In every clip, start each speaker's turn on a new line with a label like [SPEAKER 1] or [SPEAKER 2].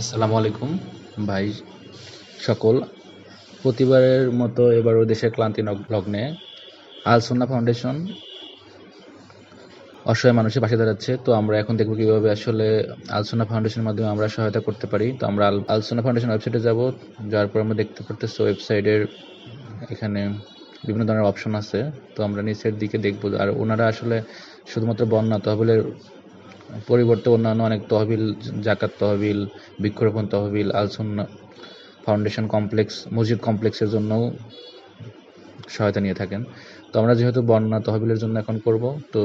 [SPEAKER 1] আসসালামু আলাইকুম। ভাই, সকল, প্রতিবারের মতো এবারও দেশের ক্লান্তি লগ্নে আল সুন্না ফাউন্ডেশন অসহায় মানুষের পাশে দাঁড়াচ্ছে। তো আমরা এখন দেখব কীভাবে আসলে আল সুন্না ফাউন্ডেশনের মাধ্যমে আমরা সহায়তা করতে পারি। তো আমরা আল আল সুন্না ফাউন্ডেশন ওয়েবসাইটে যাব। যাওয়ার পর আমরা দেখতে পারতেছি ওয়েবসাইটের এখানে বিভিন্ন ধরনের অপশন আছে। তো আমরা নিচের দিকে দেখব আর ওনারা আসলে শুধুমাত্র বন্যা, তহবিলের পরিবর্তে অন্যান্য অনেক তহবিল, জাকাত তহবিল, বৃক্ষরোপণ তহবিল আলসুন্না ফাউন্ডেশন কমপ্লেক্স, মসজিদ কমপ্লেক্সের জন্যও সহায়তা নিয়ে থাকেন। তো আমরা যেহেতু বন্যা তহবিলের জন্য এখন করব, তো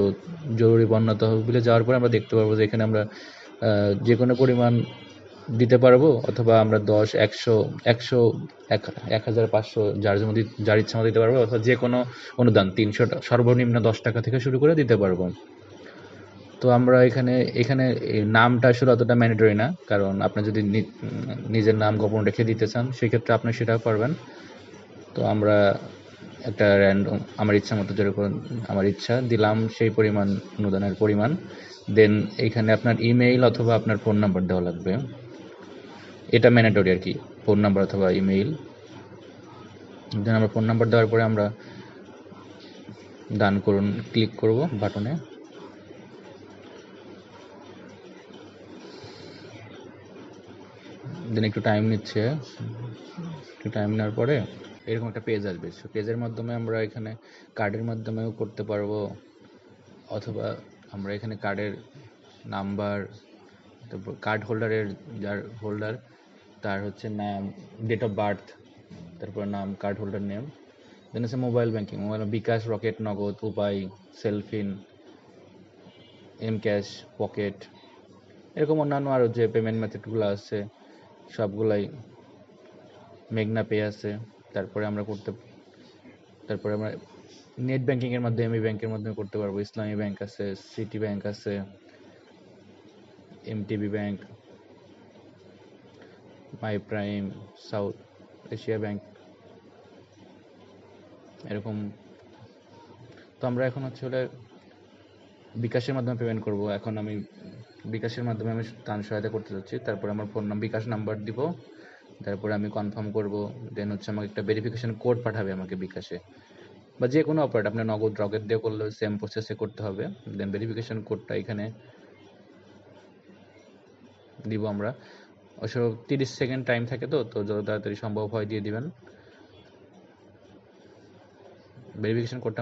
[SPEAKER 1] জরুরি বন্যা তহবিলে যাওয়ার পরে আমরা দেখতে পারব যে এখানে আমরা যে কোনো পরিমাণ দিতে পারব, অথবা আমরা দশ, একশো একশো, এক এক হাজার পাঁচশো যার জন্য যার ইচ্ছা দিতে পারব, অথবা যে কোনো অনুদান, তিনশো সর্বনিম্ন দশ টাকা থেকে শুরু করে দিতে পারব। তো আমরা এখানে এখানে নামটা আসলে অতটা ম্যান্ডেটরি না, কারণ আপনি যদি নিজের নাম গোপন রেখে দিতে চান, সেক্ষেত্রে আপনি সেটা পারবেন তো আমরা একটা র্যান্ডম আমার ইচ্ছা মতো যেরকম আমার ইচ্ছা, দিলাম সেই পরিমাণ, অনুদানের পরিমাণ। দেন এইখানে আপনার ইমেইল অথবা আপনার ফোন নাম্বার দেওয়া লাগবে। এটা ম্যান্ডেটরি আর কি ফোন নাম্বার অথবা ইমেইল দেন আমরা ফোন নাম্বার দেওয়ার পরে আমরা দান করুন ক্লিক করব বাটনে দেন একটু টাইম নিচ্ছে। একটু টাইম নেওয়ার পরে এরকম একটা পেজ আসবে। সো পেজের মাধ্যমে আমরা এখানে কার্ডের মাধ্যমেও করতে পারব। অথবা আমরা এখানে কার্ডের নাম্বার তারপর কার্ড হোল্ডারের যার হোল্ডার তার হচ্ছে নাম ডেট অফ বার্থ তারপর নাম কার্ড হোল্ডার নেম দেন আছে mobile banking mobile bKash Rocket Nagad, Upay CellFin M cash pocket এরকম অন্যান্য আরও যে পেমেন্ট মেথডগুলো আছে সবগুলাই মেঘনা পে আছে। তারপরে আমরা করতে, তারপরে আমরা নেট ব্যাংকিংয়ের মাধ্যমে এমই ব্যাংকের মাধ্যমে করতে পারব। ইসলামী ব্যাংক আছে, সিটি ব্যাংক আছে MTB Bank, My Prime, South Asia Bank, এরকম। তো আমরা এখন হচ্ছে হলে বিকাশের মাধ্যমে পেমেন্ট করব। এখন আমি বিকাশের মাধ্যমে আমি ত্রাণ সহায়তা করতে যাচ্ছি। তারপরে আমার ফোন নাম বিকাশ নাম্বার দিব। তারপরে আমি কনফার্ম করব। দেন হচ্ছে আমাকে একটা ভেরিফিকেশন কোড পাঠাবে আমাকে বিকাশে। বা যে কোনো অপারেট আপনার নগদ রকেট দিয়ে করলে সেম প্রসেসে করতে হবে। দেন ভেরিফিকেশন কোডটা এখানে দিব আমরা। অবশ্য তিরিশ সেকেন্ড টাইম থাকে তো তো যত তাড়াতাড়ি সম্ভব হয় দিয়ে দিবেন। ভেরিফিকেশন কোডটা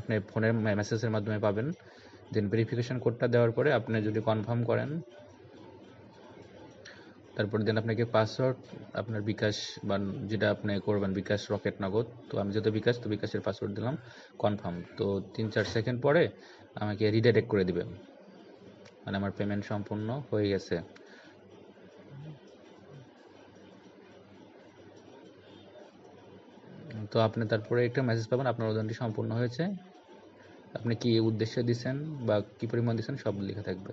[SPEAKER 1] আপনি ফোনের মেসেজের মাধ্যমে পাবেন। দেন ভেরিফিকেশন কোডটা দেওয়ার পরে আপনি যদি কনফার্ম করেন, তারপর দেন আপনাকে পাসওয়ার্ড আপনার বিকাশ বা যেটা আপনি করবেন, বিকাশ রকেট নগদ, তো আমি যেহেতু বিকাশ, তো বিকাশের পাসওয়ার্ড দিলাম কনফার্ম তো তিন চার সেকেন্ড পরে আমাকে রিডাইরেক্ট করে দিবে। মানে আমার পেমেন্ট সম্পূর্ণ হয়ে গেছে। তো আপনি তারপরে একটা মেসেজ পাবেন, আপনার অনুদানটি সম্পূর্ণ হয়েছে। আপনি কি উদ্দেশ্যে দিছেন বা কি পরিমাণ দিচ্ছেন সব লেখা থাকবে।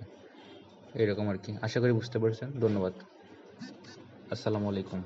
[SPEAKER 1] এরকম আর কি। আশা করি বুঝতে পারছেন। ধন্যবাদ। আসসালামু আলাইকুম।